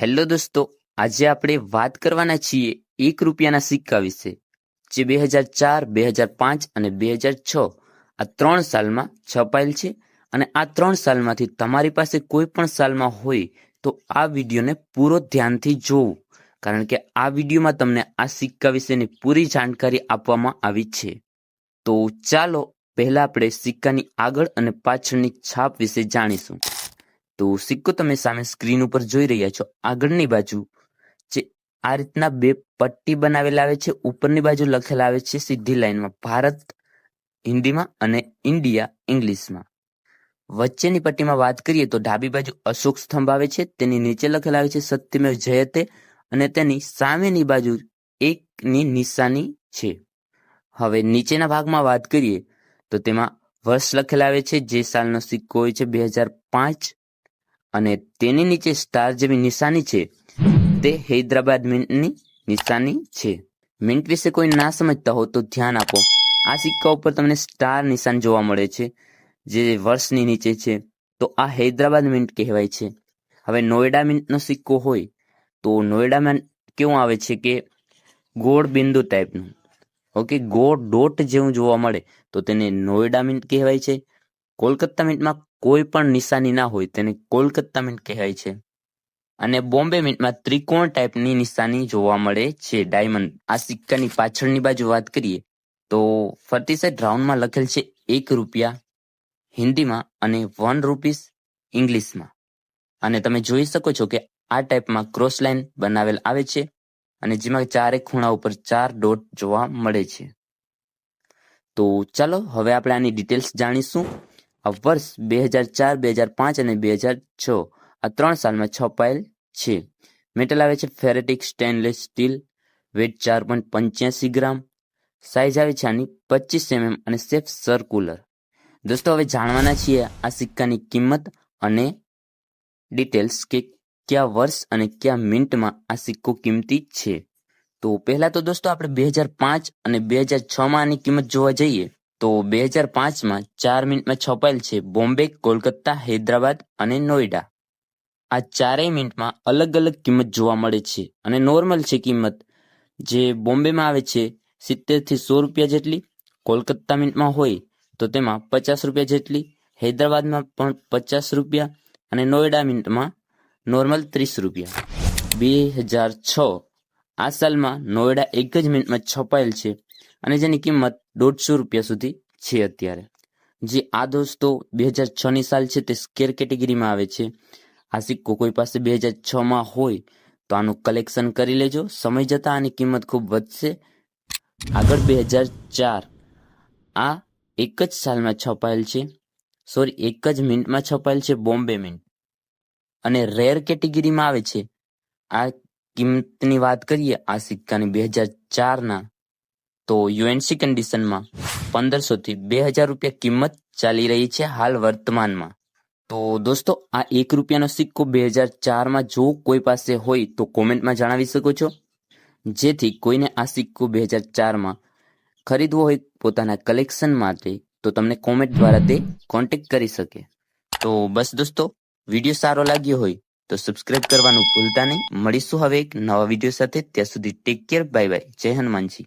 Hello દોસ્તો, આજે આપણે વાત કરવાના છીએ એક રૂપિયાના સિક્કા વિશે, જે બે હજાર ચાર, બે હજાર પાંચ અને બે હજાર છ. આ ત્રણ સાલમાં છપાયેલ છે અને આ ત્રણ સાલમાંથી તમારી પાસે કોઈ પણ સાલમાં હોય તો આ વિડીયોને પૂરો ધ્યાનથી જોવું, કારણ કે આ વિડીયોમાં તમને આ સિક્કા વિશેની પૂરી જાણકારી આપવામાં આવી છે. તો ચાલો પહેલા આપણે સિક્કાની આગળ અને પાછળની છાપ વિશે જાણીશું. તો સિક્કો તમે સામે સ્ક્રીન ઉપર જોઈ રહ્યા છો. આગળની બાજુ જે આ રીતના બે પટ્ટી બનાવેલા આવે છે, ઉપરની બાજુ લખેલા આવે છે સીધી લાઈનમાં ભારત, હિન્દીમાં અને ઇન્ડિયા, ઇંગ્લિશમાં. વચ્ચેની પટ્ટીમાં વાત કરીએ તો ડાબી બાજુ અશોક સ્તંભ આવે છે, તેની નીચે લખેલા આવે છે સત્યમેવ જયતે અને તેની સામેની બાજુ એકની નિશાની છે. હવે નીચેના ભાગમાં વાત કરીએ તો તેમાં વર્ષ લખેલા આવે છે, જે સાલનો સિક્કો હોય છે, બે હજાર પાંચ અને તેની નીચે સ્ટાર જેવી નિશાની છે, તે હૈદરાબાદ મિન્ટની નિશાની છે. મિન્ટ વિશે કોઈ ના સમજતા હો તો ધ્યાન આપો. આ સિક્કા ઉપર તમને સ્ટાર નિશાન જોવા મળે છે, જે વર્ષની નીચે છે. તો આ હૈદરાબાદ મિન્ટ કહેવાય છે. હવે નોએડા મિન્ટનો સિક્કો હોય, તો નોએડા મિન્ટ કેવું આવે છે કે ગોળ બિંદુ ટાઈપનું ઓકે, ગોળ ડોટ જેવું જોવા મળે, તો તેને નોએડા મિન્ટ કહેવાય છે. કોલકાતા મિન્ટમાં કોઈ પણ નિશાની ના હોય તેને કોલકાતા મિન્ટ કહેવાય છે. અને બોમ્બે મિન્ટમાં ત્રિકોણ ટાઈપની નિશાની જોવા મળે છે. ડાયમંડ, આ સિક્કાની પાછળની બાજુ વાત કરીએ, તો ફર્ટી સાઈડ રાઉન્ડમાં લખેલ છે એક રૂપિયા હિન્દીમાં અને વન રૂપીસ ઇંગ્લિશમાં. અને તમે જોઈ શકો છો કે આ ટાઈપમાં ક્રોસ લાઇન બનાવેલ આવે છે અને જેમાં ચારે ખૂણા ઉપર ચાર ડોટ જોવા મળે છે. તો ચાલો હવે આપણે આની ડિટેલ્સ જાણીશું. આ વર્ષ બે હજાર ચાર, બે હજાર પાંચ અને બે હજાર છ, આ ત્રણ સાલમાં છપાયેલ છે. મેટલ આવે છે ફેરેટિક સ્ટેનલેસ સ્ટીલ વેટ ચાર પોઈન્ટ પંચ્યાસી ગ્રામ સાઇઝ આવે છે આની પચીસ એમએમ અને સેફ સર્કુલર દોસ્તો, હવે જાણવાના છીએ આ સિક્કાની કિંમત અને ડિટેલ્સ કે કયા વર્ષ અને કયા મિનિટમાં આ સિક્કો કિંમતી છે. તો પહેલાં તો દોસ્તો, આપણે બે હજાર પાંચ અને બે હજાર છમાં આની કિંમત જોવા જઈએ. તો બે હજાર પાંચમાં ચાર મિનિટમાં છપાયેલ છે બોમ્બે, કોલકાતા, હૈદરાબાદ અને નોઈડા. આ ચારેય મિનિટમાં અલગ અલગ કિંમત જોવા મળે છે અને નોર્મલ છે કિંમત. જે બોમ્બેમાં આવે છે સિત્તેરથી સો રૂપિયા જેટલી, કોલકાતા મિનિટમાં હોય તો તેમાં પચાસ રૂપિયા જેટલી, હૈદરાબાદમાં પણ પચાસ રૂપિયા અને નોઈડા મિનિટમાં નોર્મલ ત્રીસ રૂપિયા. બે હજાર છ, આ સાલમાં નોઈડા એક જ મિનિટમાં છપાયેલ છે. અને જેની કિંમત દોઢસો રૂપિયા સુધી છે અત્યારે. જે આ દોસ્તો બે હજાર છની સાલ છે તે સ્કેર કેટેગરીમાં આવે છે. આ સિક્કો કોઈ પાસે બે હજાર છમાં હોય તો આનું કલેક્શન કરી લેજો. સમય જતાં આની કિંમત ખૂબ વધશે. આગળ બે હજાર ચાર. આ એક જ સાલમાં છપાયેલ છે. સોરી એક જ મિનિટમાં છપાયેલ છે બોમ્બે મિન્ટ. અને રેર કેટેગરીમાં આવે છે. આ કિંમતની વાત કરીએ, આ સિક્કાની બે હજાર ચારના તો યુએનસી કન્ડિશનમાં પંદરસો થી બે હજાર રૂપિયા કિંમત ચાલી રહી છે હાલ વર્તમાનમાં. તો દોસ્તો, આ એક રૂપિયાનો સિક્કો બે હજાર ચારમાં જો કોઈ પાસે હોય તો કોમેન્ટમાં જણાવી શકો છો. જેથી કોઈને આ સિક્કો બે હજાર ચારમાં ખરીદવો હોય પોતાના કલેક્શન માટે, તો તમને કોમેન્ટ દ્વારા તે કોન્ટેક્ટ કરી શકે. તો બસ દોસ્તો, વીડિયો સારો લાગ્યો હોય તો સબસ્ક્રાઇબ કરવાનું ભૂલતા નહીં. મળીશું હવે એક નવા વીડિયો સાથે. ત્યાં સુધી ટેક કેર બાય બાય જય હનુમાનજી.